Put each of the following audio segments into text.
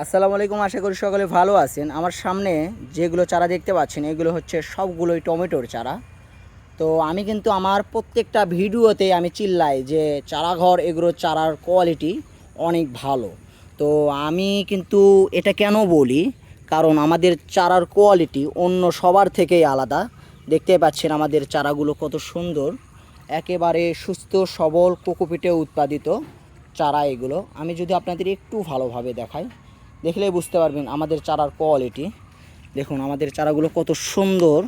আসসালামু আলাইকুম, আশা করি সকলে ভালো আছেন। আমার সামনে যেগুলো চারা দেখতে পাচ্ছেন, এগুলো হচ্ছে সবগুলোই টমেটোর চারা। তো আমি কিন্তু আমার প্রত্যেকটা ভিডিওতে আমি চিল্লাই যে চারাঘর, এগুলো চারার কোয়ালিটি অনেক ভালো। তো আমি কিন্তু এটা কেন বলি? কারণ আমাদের চারার কোয়ালিটি অন্য সবার থেকেই আলাদা। দেখতে পাচ্ছেন আমাদের চারাগুলো কত সুন্দর। একেবারে সুস্থ, সবল, কোকোপিটে উৎপাদিত চারা এগুলো। আমি যদি আপনাদের একটু ভালোভাবে দেখাই দেখলেই বুঝতে পারবেন আমাদের চারার কোয়ালিটি দেখুন, আমাদের চারাগুলো কত সুন্দর।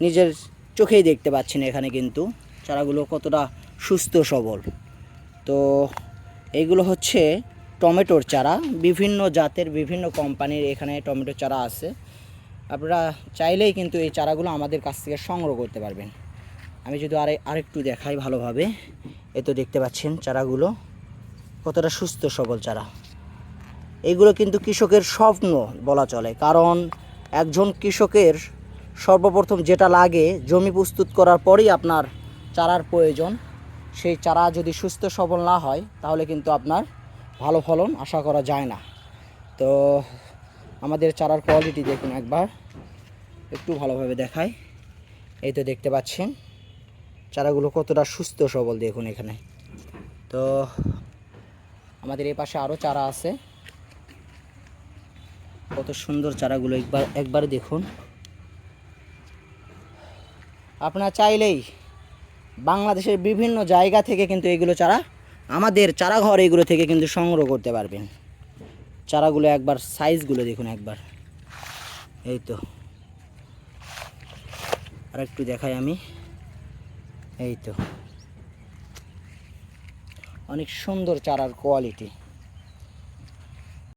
নিজের চোখেই দেখতে পাচ্ছেন এখানে কিন্তু। চারাগুলো কতটা সুস্থ সবল। তো এইগুলো হচ্ছে টমেটোর চারা। বিভিন্ন জাতের, বিভিন্ন কোম্পানির এখানে টমেটোর চারা আছে। আপনারা চাইলেই কিন্তু এই চারাগুলো আমাদের কাছ থেকে সংগ্রহ করতে পারবেন। আমি যদি আরে, আরেকটু দেখাই ভালোভাবে। এ তো দেখতে পাচ্ছেন চারাগুলো। কতটা সুস্থ সবল চারা। এগুলো কিন্তু কৃষকের স্বপ্ন বলা চলে। কারণ একজন কৃষকের সর্বপ্রথম যেটা লাগে, জমি প্রস্তুত করার পরেই আপনার চারার প্রয়োজন। সেই চারা যদি সুস্থ সবল না হয়, তাহলে কিন্তু আপনার ভালো ফলন আশা করা যায় না। তো আমাদের চারার কোয়ালিটি দেখুন একবার। একটু ভালোভাবে দেখায় এই তো দেখতে পাচ্ছেন। চারাগুলো কতটা সুস্থ সবল দেখুন এখানে। তো আমাদের এই পাশে আরও চারা আছে। কত সুন্দর চারাগুলো একবার একবার দেখুন। আপনারা চাইলেই বাংলাদেশের বিভিন্ন জায়গা থেকে কিন্তু এগুলো চারা, আমাদের চারাঘর এগুলো থেকে কিন্তু সংগ্রহ করতে পারবেন। চারাগুলো একবার, সাইজগুলো দেখুন একবার। এই তো। আর একটু দেখাই আমি। এই তো। অনেক সুন্দর চারার কোয়ালিটি।